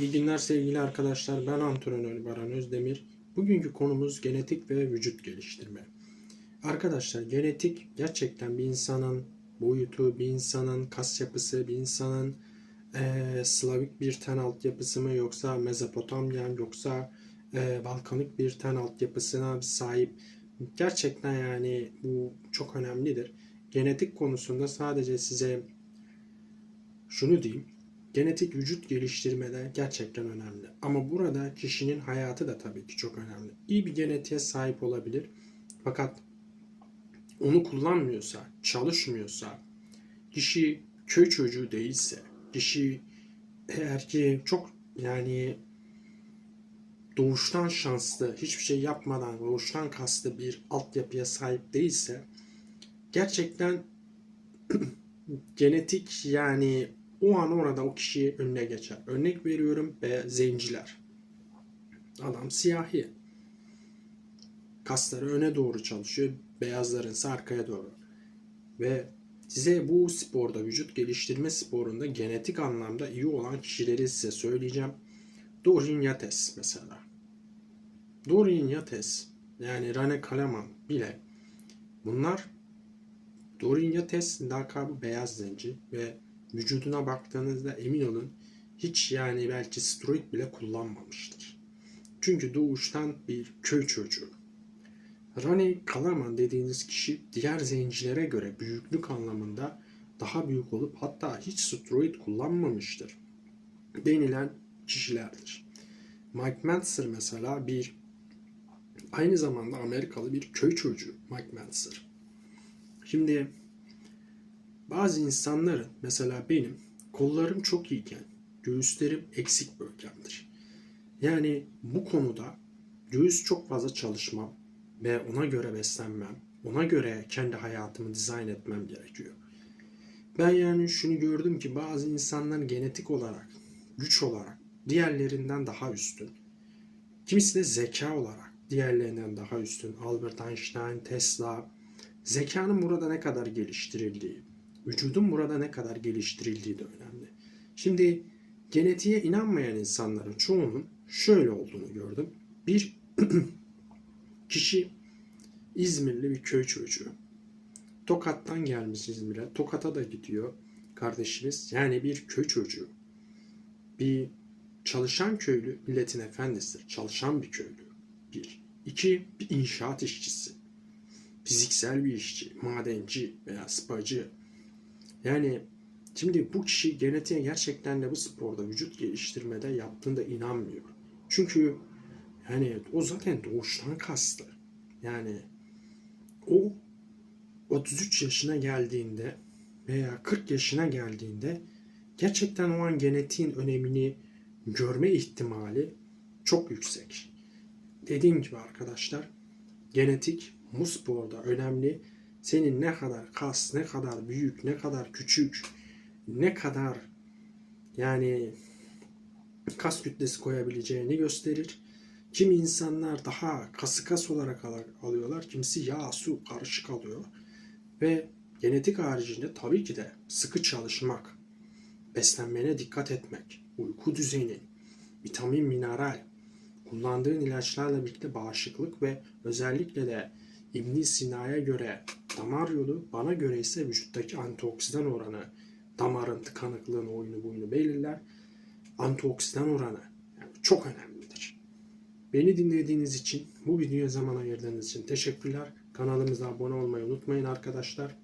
İyi günler sevgili arkadaşlar. Ben antrenör Baran Özdemir. Bugünkü konumuz genetik ve vücut geliştirme. Arkadaşlar genetik gerçekten bir insanın boyutu, bir insanın kas yapısı, bir insanın eee Slavik bir ten altyapısı mı yoksa Mezopotamyan yoksa eee Balkanik bir ten altyapısına sahip. Gerçekten yani bu çok önemlidir. Genetik konusunda sadece size şunu diyeyim. Genetik vücut geliştirmede gerçekten önemli. Ama burada kişinin hayatı da tabii ki çok önemli. İyi bir genetiğe sahip olabilir. Fakat onu kullanmıyorsa, çalışmıyorsa, kişi köy çocuğu değilse, kişi eğer ki çok yani doğuştan şanslı, hiçbir şey yapmadan doğuştan kastı bir altyapıya sahip değilse gerçekten genetik yani o an orada o kişi önüne geçer. Örnek veriyorum be zenciler. Adam siyahi. Kasları öne doğru çalışıyor. Beyazların ise arkaya doğru. Ve size bu sporda, vücut geliştirme sporunda genetik anlamda iyi olan kişileri size söyleyeceğim. Dorian Yates mesela. Dorian Yates yani Rane Kalaman bile bunlar Dorian Yates lakabı beyaz zenci ve vücuduna baktığınızda emin olun hiç yani belki steroid bile kullanmamıştır. Çünkü doğuştan bir köy çocuğu. Rani Kalaman dediğiniz kişi diğer zencilere göre büyüklük anlamında daha büyük olup hatta hiç steroid kullanmamıştır. Denilen kişilerdir. Mike Mentzer mesela bir aynı zamanda Amerikalı bir köy çocuğu Mike Mentzer. Şimdi bazı insanların mesela benim kollarım çok iyiken göğüslerim eksik bölgemdir. Yani bu konuda göğüs çok fazla çalışmam ve ona göre beslenmem, ona göre kendi hayatımı dizayn etmem gerekiyor. Ben yani şunu gördüm ki bazı insanlar genetik olarak, güç olarak diğerlerinden daha üstün. Kimisi de zeka olarak diğerlerinden daha üstün. Albert Einstein, Tesla. Zekanın burada ne kadar geliştirildiği, vücudun burada ne kadar geliştirildiği de önemli. Şimdi genetiğe inanmayan insanların çoğunun şöyle olduğunu gördüm. Bir kişi İzmirli bir köy çocuğu. Tokat'tan gelmiş İzmir'e. Tokat'a da gidiyor kardeşimiz. Yani bir köy çocuğu. Bir çalışan köylü milletin efendisidir. Çalışan bir köylü. Bir. İki, bir inşaat işçisi. Fiziksel bir işçi, madenci veya spacı. Yani şimdi bu kişi genetiğe gerçekten de bu sporda vücut geliştirmede yaptığında inanmıyor. Çünkü yani o zaten doğuştan kaslı. Yani o 33 yaşına geldiğinde veya 40 yaşına geldiğinde gerçekten o an genetiğin önemini görme ihtimali çok yüksek. Dediğim gibi arkadaşlar genetik bu sporda önemli. Senin ne kadar kas, ne kadar büyük, ne kadar küçük, ne kadar yani kas kütlesi koyabileceğini gösterir. Kimi insanlar daha kası kas olarak al- alıyorlar. Kimisi yağ, su karışık alıyor. Ve genetik haricinde tabii ki de sıkı çalışmak, beslenmene dikkat etmek, uyku düzeni, vitamin, mineral, kullandığın ilaçlarla birlikte bağışıklık ve özellikle de İbn Sina'ya göre damar yolu, bana göre ise vücuttaki antioksidan oranı, damarın tıkanıklığını, oyunu buyunu belirler. Antioksidan oranı yani çok önemlidir. Beni dinlediğiniz için, bu videoya zaman ayırdığınız için teşekkürler. Kanalımıza abone olmayı unutmayın arkadaşlar.